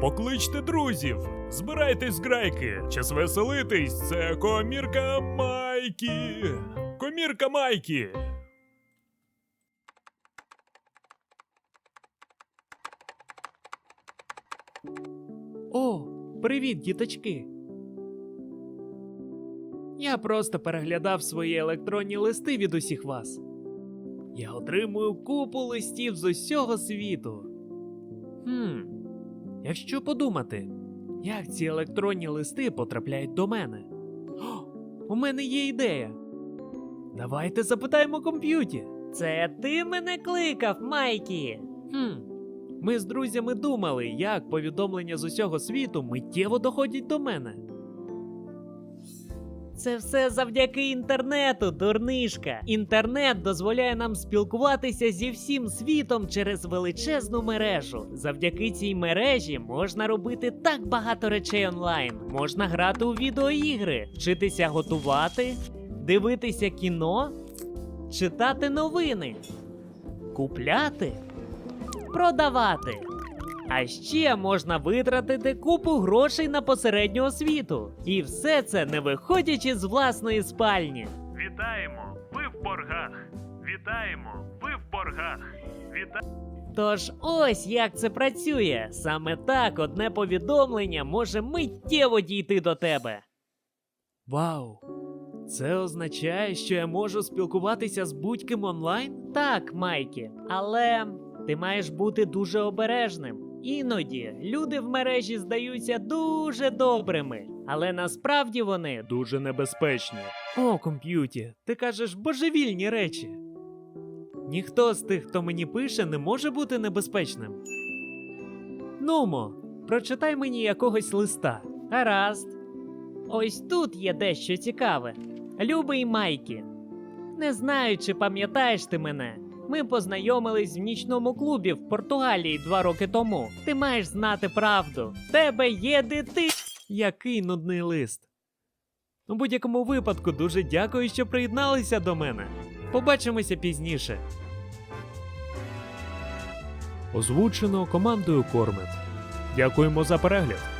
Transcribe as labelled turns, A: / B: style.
A: Покличте друзів, збирайтесь з грайки, час веселитись, це комірка Майкі. Комірка Майкі.
B: О, привіт, діточки. Я просто переглядав свої електронні листи від усіх вас. Я отримую купу листів з усього світу. Хм, якщо подумати, як ці електронні листи потрапляють до мене? О, у мене є ідея. Давайте запитаємо комп'юті.
C: Це ти мене кликав, Майкі?
B: Хм. Ми з друзями думали, як повідомлення з усього світу миттєво доходять до мене.
C: Це все завдяки інтернету, дурнишка. Інтернет дозволяє нам спілкуватися зі всім світом через величезну мережу. Завдяки цій мережі можна робити так багато речей онлайн. Можна грати у відеоігри, вчитися готувати, дивитися кіно, читати новини, купляти, продавати. А ще можна витратити купу грошей на посередню освіту. І все це не виходячи з власної спальні.
A: Вітаємо! Ви в боргах! Вітаємо! Ви в боргах! Вітаємо!
C: Тож ось як це працює. Саме так одне повідомлення може миттєво дійти до тебе.
B: Вау! Це означає, що я можу спілкуватися з будь-ким онлайн?
C: Так, Майкі, але ти маєш бути дуже обережним. Іноді люди в мережі здаються дуже добрими, але насправді вони
B: Дуже небезпечні. О, комп'юті, ти кажеш божевільні речі. Ніхто з тих, хто мені пише, не може бути небезпечним. Нумо, прочитай мені якогось листа.
C: Гаразд. Ось тут є дещо цікаве. Любий Майкі. Не знаю, чи пам'ятаєш ти мене. Ми познайомились в нічному клубі в Португалії два роки тому. Ти маєш знати правду. В тебе є дити.
B: Який нудний лист. У будь-якому випадку дуже дякую, що приєдналися до мене. Побачимося пізніше. Озвучено командою Кормет. Дякуємо за перегляд.